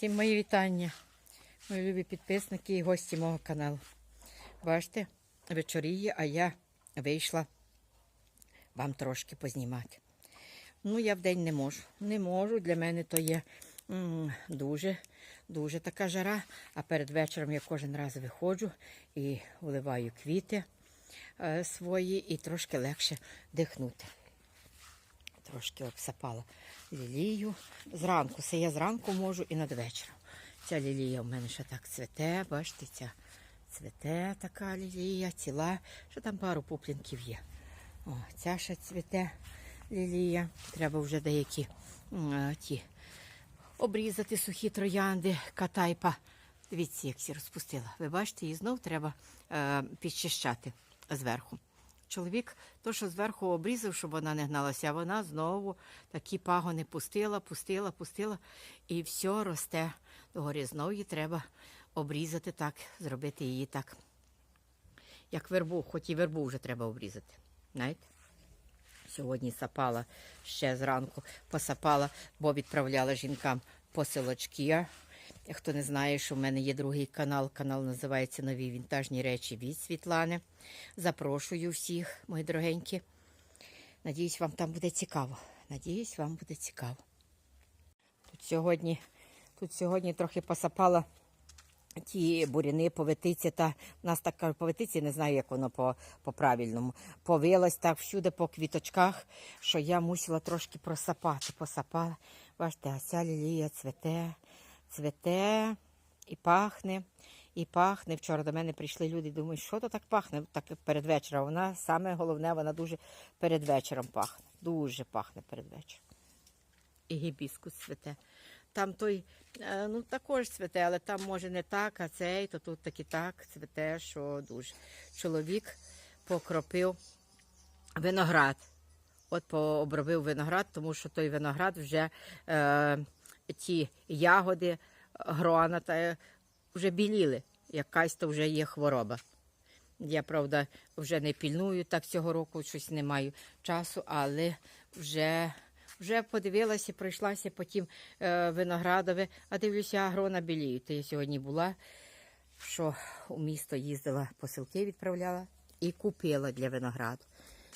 Всім мої вітання, мої любі підписники і гості мого каналу. Бачите, вечоріє, а я вийшла вам трошки познімати. Ну, я вдень не можу. Не можу. Для мене то є дуже, дуже така жара. А перед вечором я кожен раз виходжу і вливаю квіти е, свої і трошки легше дихнути. Трошки обсапала лілію. Зранку, це я зранку можу і надвечором. Ця лілія в мене ще так цвете, бачите, ця цвете така лілія, ціла, що там пару пуплінків є. О, ця ще цвіте лілія. Треба вже деякі а, ті обрізати сухі троянди, катайпа. Дивіться, як всі розпустила. Ви бачите, її знов треба е, підчищати зверху. Чоловік, то, що зверху обрізав, щоб вона не гналася, а вона знову такі пагони пустила, пустила, пустила, і все росте догорі. Знову її треба обрізати так, зробити її так, як вербу, хоч і вербу вже треба обрізати. Знаєте? Сьогодні сапала ще зранку, посапала, бо відправляла жінкам посилочки. Хто не знає, що в мене є другий канал. Канал називається Нові вінтажні речі від Світлани. Запрошую всіх, мої дорогенькі. Надіюсь, вам там буде цікаво. Надіюсь, вам буде цікаво. Тут сьогодні, тут сьогодні трохи посапала ті буряни, повитиці. Та в нас так кажуть, повитиці, не знаю, як воно по, по правильному. Повилась так всюди по квіточках, що я мусила трошки просапати. Посапала. Бачите, а ця лілія цвете, цвете і пахне. І пахне. Вчора до мене прийшли люди і думають, що то так пахне так перед вечором. Вона саме головне, вона дуже перед вечором пахне. Дуже пахне перед вечором. І гібіскус цвете. Там той, е, ну також цвете, але там може не так, а цей, то тут таки так цвете, що дуже. Чоловік покропив виноград. От пообробив виноград, тому що той виноград вже е, ті ягоди, грона та вже біліли. Якась то вже є хвороба. Я, правда, вже не пільную так цього року, щось не маю часу, але вже, вже подивилася, пройшлася потім е, виноградове, а дивлюся, агрона біліють. Я сьогодні була, що у місто їздила, посилки відправляла і купила для винограду.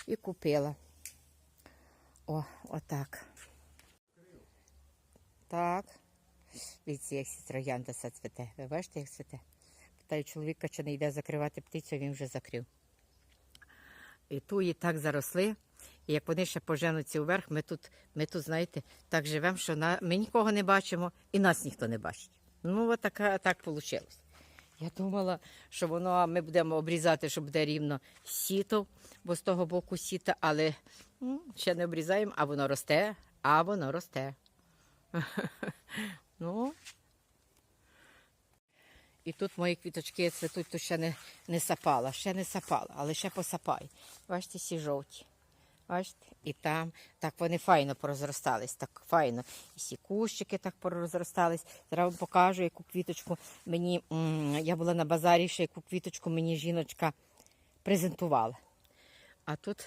І купила. О, отак. Так. Дивіться, як троянда все цвете. Ви бачите, як цвете? Питаю чоловіка, чи не йде закривати птицю, він вже закрив. І туї так заросли. І як вони ще поженуться вверх, ми тут, ми тут, знаєте, так живемо, що на... ми нікого не бачимо і нас ніхто не бачить. Ну, от така, так вийшло. Я думала, що воно ми будемо обрізати, щоб буде рівно сіто, бо з того боку сіта, але м, ще не обрізаємо, а воно росте, а воно росте. ну. І тут мої квіточки цвітуть, то ще не, не сапала, ще не сапала, але ще посапай. Бачите, всі жовті. Бачите? І там так вони файно порозростались, так файно. І всі кущики так порозростались. Зараз вам покажу, яку квіточку мені. я була на базарі, ще яку квіточку мені жіночка презентувала. А тут,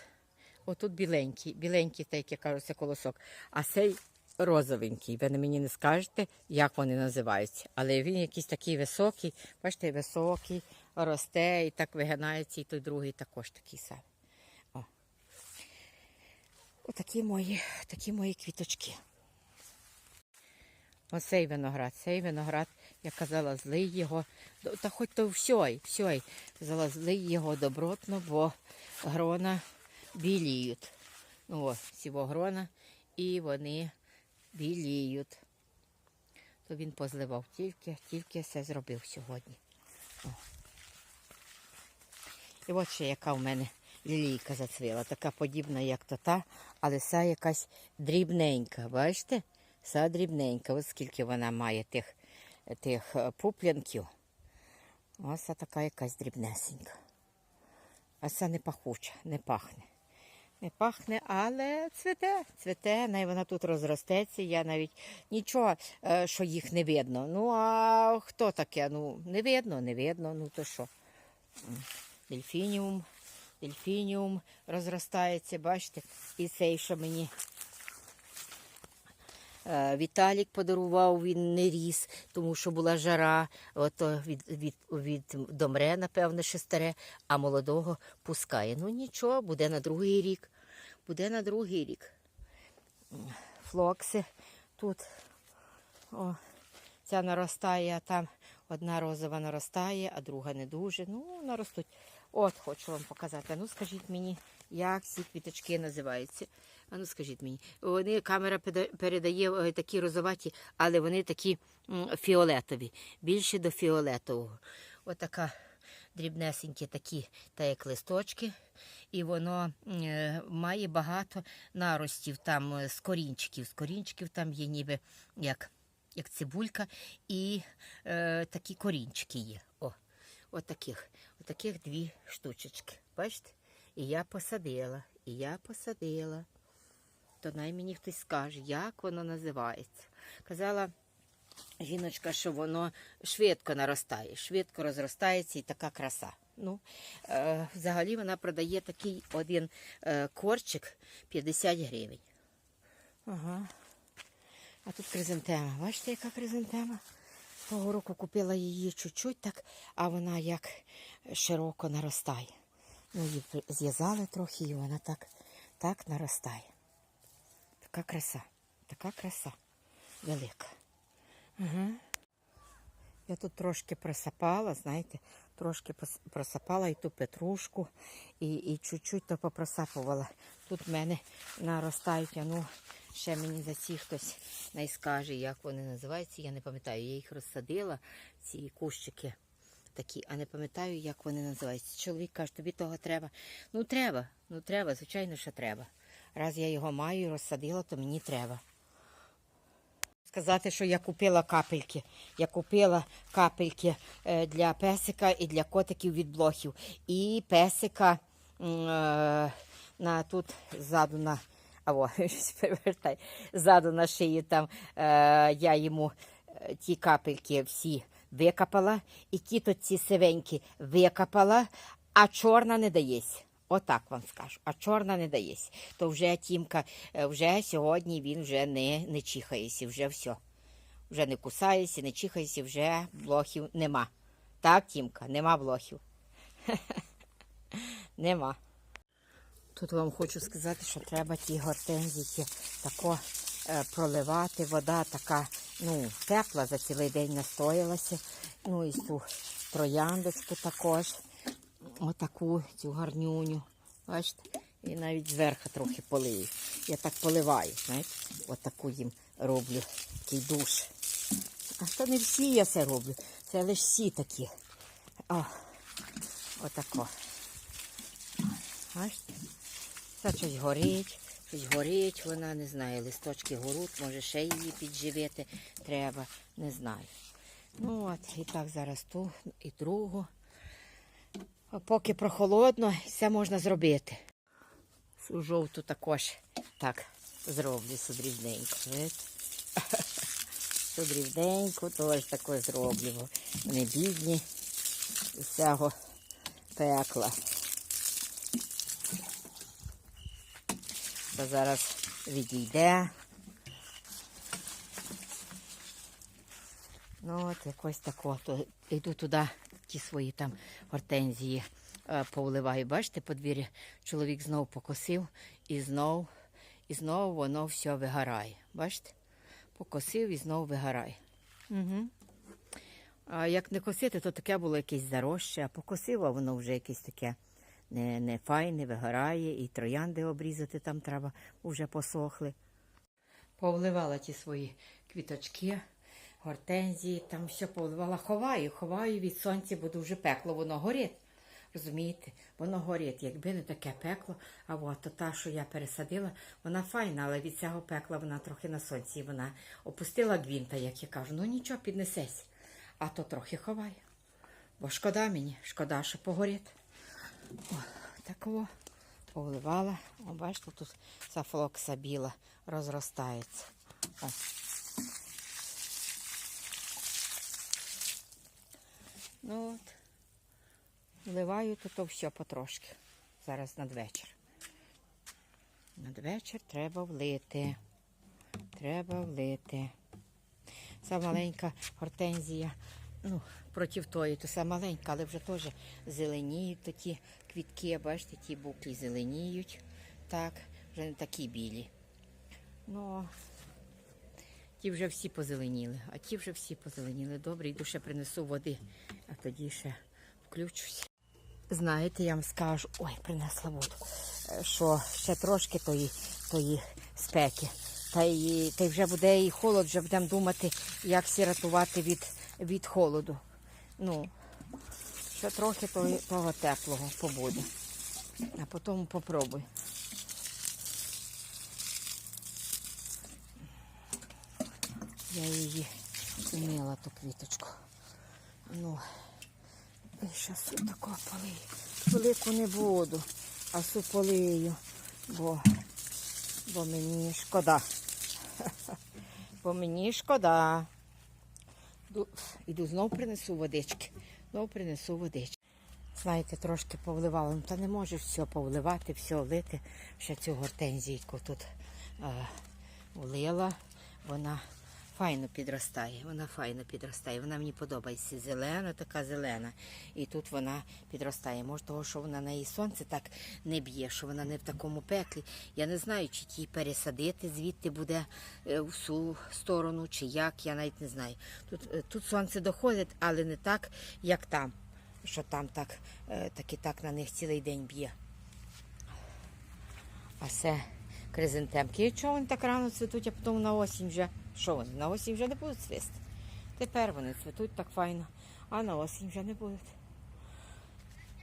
отут біленький, біленький, так як я кажу, це колосок. А цей розовенький. Ви на мені не скажете, як вони називаються. Але він якийсь такий високий, бачите, високий, росте і так вигинається, і той другий також такий самий. О. Отакі мої, такі мої квіточки. Оцей виноград, цей виноград, я казала, злий його, та хоч то все, все, казала, злий його добротно, бо грона біліють. Ну, ось, цього грона, і вони біліють. То він позливав тільки, тільки все зробив сьогодні. О. І от ще яка в мене лілійка зацвіла, така подібна, як то та, але вся якась дрібненька, бачите? Вся дрібненька. Ось скільки вона має тих, тих е, пуплянків. Ось така якась дрібнесенька. А це не пахуча, не пахне. Не пахне, але цвете, цвете, най вона тут розростеться. Я навіть нічого, е, що їх не видно. Ну, а хто таке? Ну, не видно, не видно, ну то що. Дельфініум, дельфініум розростається, бачите? І цей, що мені Віталік подарував, він не ріс, тому що була жара. Ото від, від, від домре, напевне, ще старе, а молодого пускає. Ну нічого, буде на другий рік. Буде на другий рік. Флокси тут. О, ця наростає, а там одна розова наростає, а друга не дуже. Ну, наростуть. От хочу вам показати. Ну, скажіть мені, як ці квіточки називаються. А ну скажіть мені, вони камера передає е, такі розоваті, але вони такі фіолетові, більше до фіолетового. Отака дрібнесенькі такі, та як листочки, і воно е, має багато наростів там е, з корінчиків. З корінчиків там є ніби як, як цибулька, і е, такі корінчики є. О, отаких, отаких дві штучечки. Бачите? І я посадила, і я посадила. То най мені хтось скаже, як воно називається. Казала жіночка, що воно швидко наростає, швидко розростається і така краса. Ну, е, взагалі вона продає такий один е, корчик 50 гривень. Ага. А тут кризантема. Бачите, яка кризантема? Того року купила її чуть-чуть так, а вона як широко наростає. Ну, її зв'язали трохи, і вона так, так наростає. Така краса, така краса велика. Ага. Я тут трошки просапала, знаєте, трошки просапала і ту петрушку, і, і чуть-чуть то попросапувала. Тут в мене наростають, ну, ще мені за ці хтось не скаже, як вони називаються. Я не пам'ятаю, я їх розсадила, ці кущики такі, а не пам'ятаю, як вони називаються. Чоловік каже, тобі того треба. Ну треба, ну треба, звичайно, що треба. Раз я його маю і розсадила, то мені треба. Сказати, що я купила капельки. Я купила капельки е, для песика і для котиків від блохів. І песика е, на тут ззаду на. Або перевертай. Ззаду на шиї там е, я йому ті капельки всі викапала, і ті тут ці сивенькі викапала, а чорна не дається. Отак вам скажу. А чорна не дається. То вже тімка, е, вже сьогодні він вже не, не чихається, вже все. Вже не кусається, не чихається, вже блохів нема. Так, Тімка, нема блохів. нема. Тут вам хочу сказати, що треба ті гортензії тако е, проливати. Вода така, ну, тепла за цілий день настоялася. Ну і цю трояндочку також. Отаку цю гарнюню. Бачите? І навіть зверху трохи полию. Я так поливаю, знаєте, отаку їм роблю такий душ. А то не всі я це роблю. Це лише всі такі. О, отако. Бачите? Це щось горить, щось горить, вона не знаю, листочки горуть, може ще її підживити треба, не знаю. Ну от, і так зараз ту і другу. А поки прохолодно, все можна зробити. Цю жовту також так зроблю судрібненько. видите? Теж таке зроблю. бо Вони бідні з цього пекла. Це зараз відійде. Ну от якось тако. Йду туди, ті свої там гортензії е, повливаю. Бачите, подвір'я чоловік знов покосив і знов, і знов воно все вигорає. Бачите? Покосив і знов вигорає. Угу. А як не косити, то таке було якесь заросше, а покосив, а воно вже якесь таке не, не файне, вигорає, і троянди обрізати там треба, вже посохли. Повливала ті свої квіточки, гортензії, там все повливала. Ховаю, ховаю від сонця, бо дуже пекло, воно горить. Розумієте, воно горить. Якби не таке пекло, а от та, що я пересадила, вона файна, але від цього пекла вона трохи на сонці. Вона опустила гвінта, як я кажу, ну нічого, піднесесь. А то трохи ховаю. Бо шкода мені, шкода, що погорить. О, такого повливала. О, бачите, тут ця флокса біла розростається. О. Ну от. Вливаю тут то все потрошки. Зараз надвечір. Надвечір треба влити. треба влити. Ця маленька гортензія, ну, проти тої, то сама маленька, але вже теж зеленіють такі квітки, бачите, ті буклі зеленіють. Так, вже не такі білі. Ну, ті вже всі позеленіли, а ті вже всі позеленіли. Добре, йду ще принесу води, а тоді ще включусь. Знаєте, я вам скажу, ой, принесла воду, е, що ще трошки тої, тої спеки. Та й, та й вже буде і холод, вже будемо думати, як всі рятувати від, від холоду. Ну, ще трохи того, того теплого побуде. А потім попробуй. Я її умила ту квіточку. Ну, і зараз такого полию. Велику не буду, а су полию, бо, бо мені шкода. Бо мені шкода. Іду, іду знов принесу водички. Знов принесу водички. Знаєте, трошки повливала. Ну, та не можу все повливати, все лити. Ще цю гортензійку тут е, влила. Вона файно підростає. Вона файно підростає. Вона мені подобається. Зелена, така зелена. І тут вона підростає. Може, того, що вона на її сонце так не б'є, що вона не в такому пеклі. Я не знаю, чи ті пересадити звідти буде е, в цю сторону, чи як, я навіть не знаю. Тут, е, тут сонце доходить, але не так, як там. Що там так, е, так і так на них цілий день б'є. А це кризантемки. І чого вони так рано цвітуть, а потім на осінь вже. Що вони? На осінь вже не будуть цвісти. Тепер вони цвітуть так файно, а на осінь вже не будуть.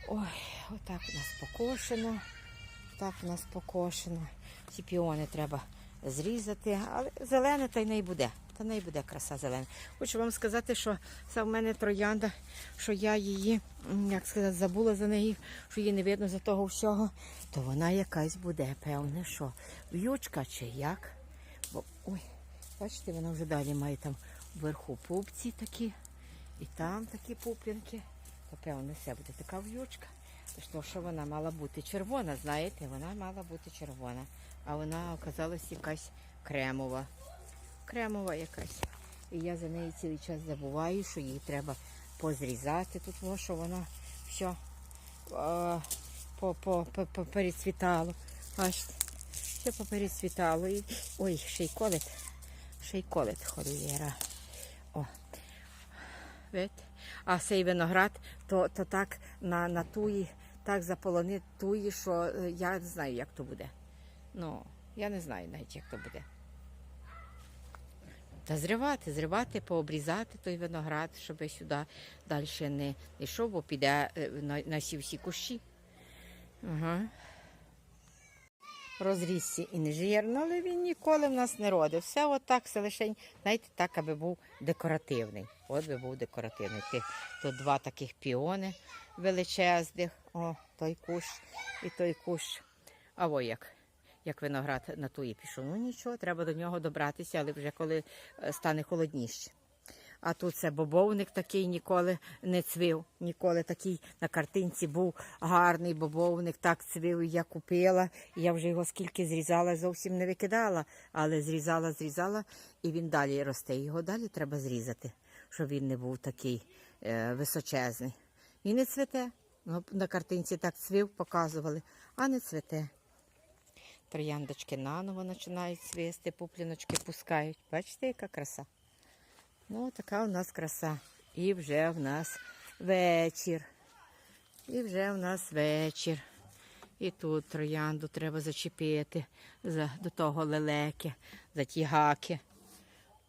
Ой, отак у нас покошено. Так у нас покошено. Ці піони треба зрізати, але зелене та й не буде. Та не буде краса зелена. Хочу вам сказати, що це в мене троянда, що я її, як сказати, забула за неї, що її не видно за того всього, то вона якась буде, певне, що в'ючка чи як. Бо, ой, бачите, вона вже далі має там вверху пупці такі, і там такі пуп'янки. То певне, все буде така в'ючка. Тож то, що вона мала бути червона, знаєте, вона мала бути червона, а вона оказалась якась кремова. Кремова якась. І я за неї цілий час забуваю, що її треба позрізати. Тут воно, що воно все по, по, по, по, перецвітало. Бачите, все поперецвітало. І... Ой, ще й колить. Ще колить холєра. О. А цей виноград, то, то так на, на туї, так заполонить туї, що е, я не знаю, як то буде. Ну, я не знаю навіть, як то буде. Та зривати, зривати, пообрізати той виноград, щоб сюди далі не не йшов, бо піде е, на, на всі всі кущі. Ага. Розрісся інжир, але він ніколи в нас не родив. Все отак, все лише, знаєте, так, аби був декоративний. От би був декоративний. Тих, тут два таких піони величезних. О, той кущ і той кущ. А во як як виноград на туї пішов. Ну нічого, треба до нього добратися, але вже коли е, стане холодніше. А тут це бобовник такий ніколи не цвів. Ніколи такий на картинці був гарний бобовник, так цвів, я купила. Я вже його скільки зрізала, зовсім не викидала, але зрізала, зрізала, і він далі росте. Його далі треба зрізати, щоб він не був такий е, височезний. І не цвете. Ну, на картинці так цвів, показували, а не цвете. Трояндочки наново починають цвісти, пупліночки пускають. Бачите, яка краса? Ну, така у нас краса. І вже в нас вечір. І вже в нас вечір. І тут троянду треба зачепити за, до того лелеки, за ті гаки.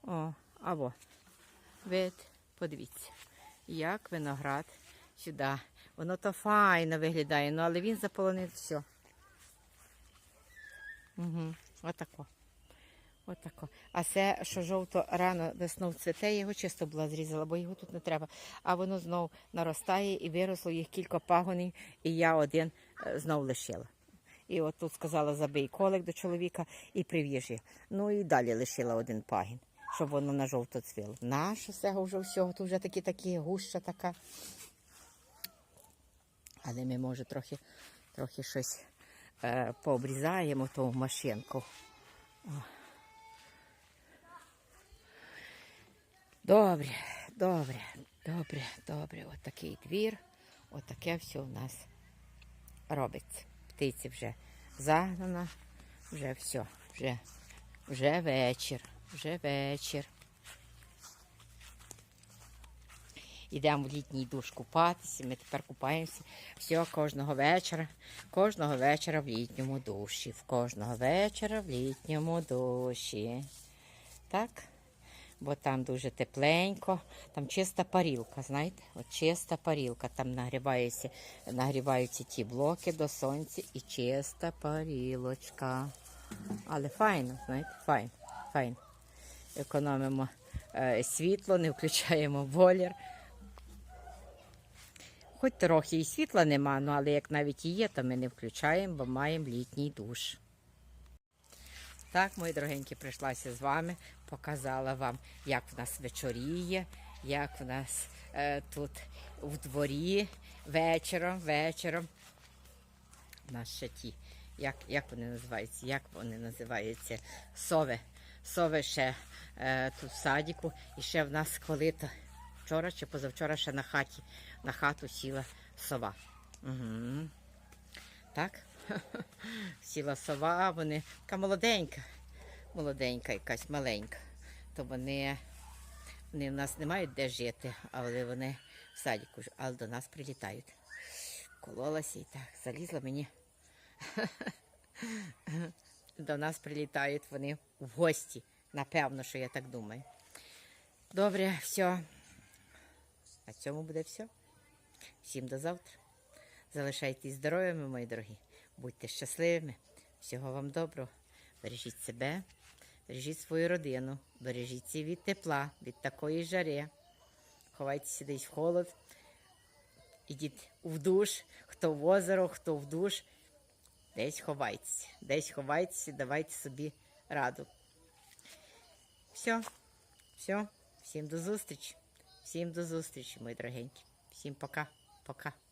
О, або. Вид, подивіться, як виноград сюди. Воно то файно виглядає, ну але він заполонив все. Угу, отако. Отако. А це, що жовто рано весною цвіте, я його чисто була зрізала, бо його тут не треба. А воно знов наростає і виросло їх кілька пагонів, і я один е, знов лишила. І от тут сказала, забий колик до чоловіка і прив'їж. Ну і далі лишила один пагін, щоб воно на жовто цвіло. Наше цього вже всього, тут вже такі такі гуща така. Але ми, може, трохи, трохи щось е, пообрізаємо ту машинку. Добре, добре, добре, добре. От такий двір, от таке все у нас робиться. Птиці вже загнана, вже все, вже, вже вечір, вже вечір. Йдемо в літній душ купатися. Ми тепер купаємося все кожного вечора. Кожного вечора в літньому душі. В кожного вечора в літньому душі. Так? Бо там дуже тепленько, там чиста парілка, знаєте? От чиста парілка. Там нагріваються, нагріваються ті блоки до сонця і чиста парілочка. Але файно, знаєте, файно, файно. Економимо е, світло, не включаємо бойлер. Хоч трохи і світла нема, ну але як навіть і є, то ми не включаємо, бо маємо літній душ. Так, мої дорогенькі, прийшлася з вами, показала вам, як в нас вечоріє, як в нас е, тут у дворі вечором, вечором. У нас ще ті, як, як вони називаються? Як вони називаються? Сови. Сови ще е, тут в садіку. І ще в нас коли-то вчора чи позавчора ще на хаті, на хату сіла сова. Угу. Так? Сіла сова, вони така молоденька, молоденька, якась маленька. То вони, вони в нас не мають де жити, але вони в садіку, але до нас прилітають. Кололася і так, залізла мені. До нас прилітають вони в гості. Напевно, що я так думаю. Добре, все. На цьому буде все. Всім до завтра. Залишайтесь здоровими, мої дорогі. Будьте щасливими. Всього вам доброго. Бережіть себе, бережіть свою родину, бережіться від тепла, від такої жари. Ховайтеся десь в холод. Ідіть в душ, хто в озеро, хто в душ. Десь ховайтеся, десь ховайтеся, давайте собі раду. Все, все, всім до зустрічі. Всім до зустрічі, мої дорогенькі. Всім пока, пока.